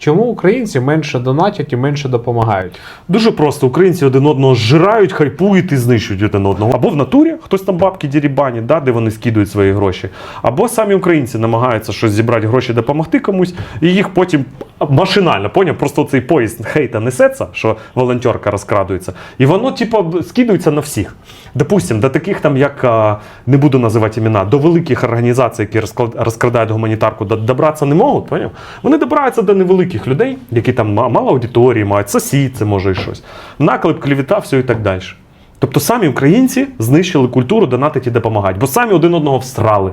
Чому українці менше донатять і менше допомагають? Дуже просто українці один одного зжирають, хайпують і знищують один одного. Або в натурі хтось там бабки дірібані, да, де вони скидують свої гроші. Або самі українці намагаються щось зібрати гроші, допомогти комусь, і їх потім машинально, поняв, просто цей поїзд хейта несеться, що волонтерка розкрадується, і воно, типу, скидується на всіх. Допустим, до таких там, як не буду називати імена, до великих організацій, які розкрадають гуманітарку, добратися не можуть, поняв? Вони добираються до невеликих людей, які там мало аудиторії мають, сосід, це може і щось. Наклеп, клівіта, все і так далі. Тобто самі українці знищили культуру донатити і допомагати, бо самі один одного всрали.